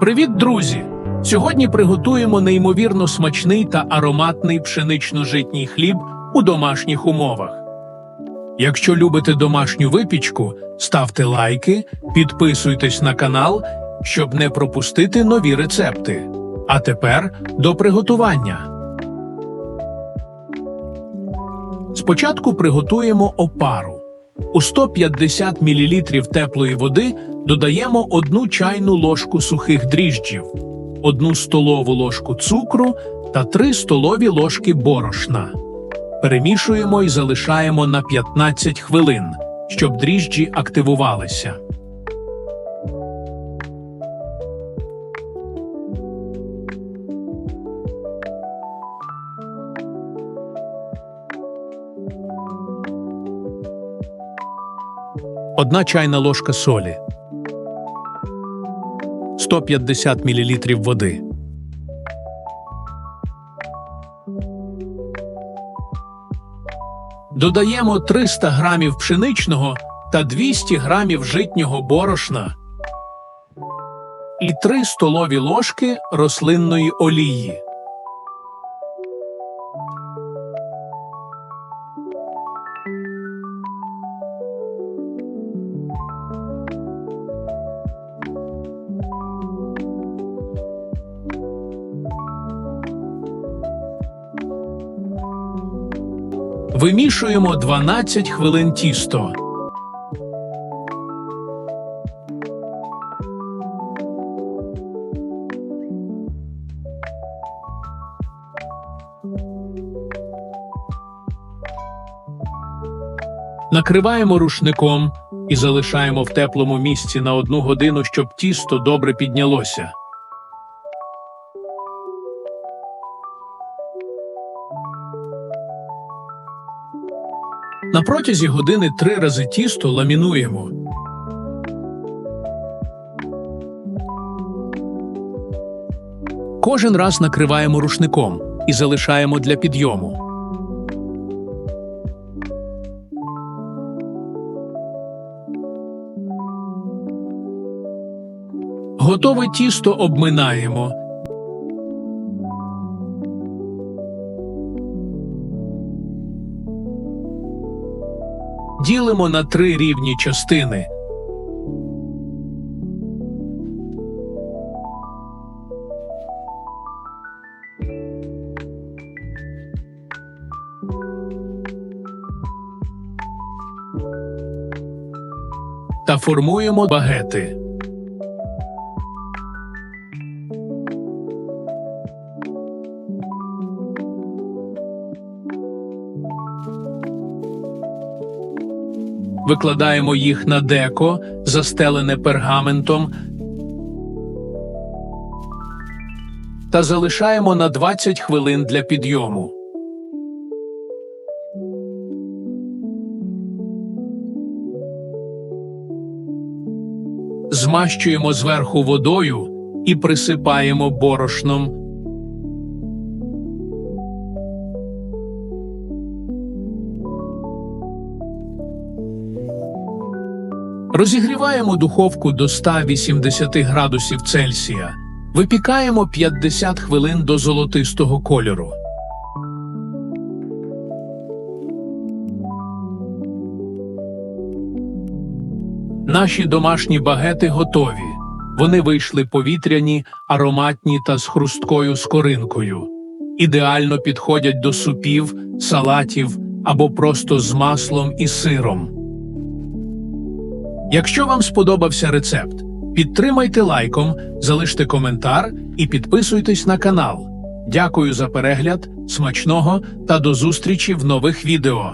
Привіт, друзі! Сьогодні приготуємо неймовірно смачний та ароматний пшенично-житній хліб у домашніх умовах. Якщо любите домашню випічку, ставте лайки, підписуйтесь на канал, щоб не пропустити нові рецепти. А тепер до приготування. Спочатку приготуємо опару. У 150 мл теплої води додаємо одну чайну ложку сухих дріжджів, одну столову ложку цукру та 3 столові ложки борошна. Перемішуємо і залишаємо на 15 хвилин, щоб дріжджі активувалися. Одна чайна ложка солі, 150 мл води. Додаємо 300 грамів пшеничного та 200 грамів житнього борошна і 3 столові ложки рослинної олії. Вимішуємо 12 хвилин тісто. Накриваємо рушником і залишаємо в теплому місці на одну годину, щоб тісто добре піднялося. На протязі години три рази тісто ламінуємо. Кожен раз накриваємо рушником і залишаємо для підйому. Готове тісто обминаємо. Ділимо на три рівні частини. Та формуємо багети. Викладаємо їх на деко, застелене пергаментом, та залишаємо на 20 хвилин для підйому. Змащуємо зверху водою і присипаємо борошном. Розігріваємо духовку до 180 градусів Цельсія. Випікаємо 50 хвилин до золотистого кольору. Наші домашні багети готові. Вони вийшли повітряні, ароматні та з хрусткою скоринкою. Ідеально підходять до супів, салатів або просто з маслом і сиром. Якщо вам сподобався рецепт, підтримайте лайком, залиште коментар і підписуйтесь на канал. Дякую за перегляд, смачного та до зустрічі в нових відео.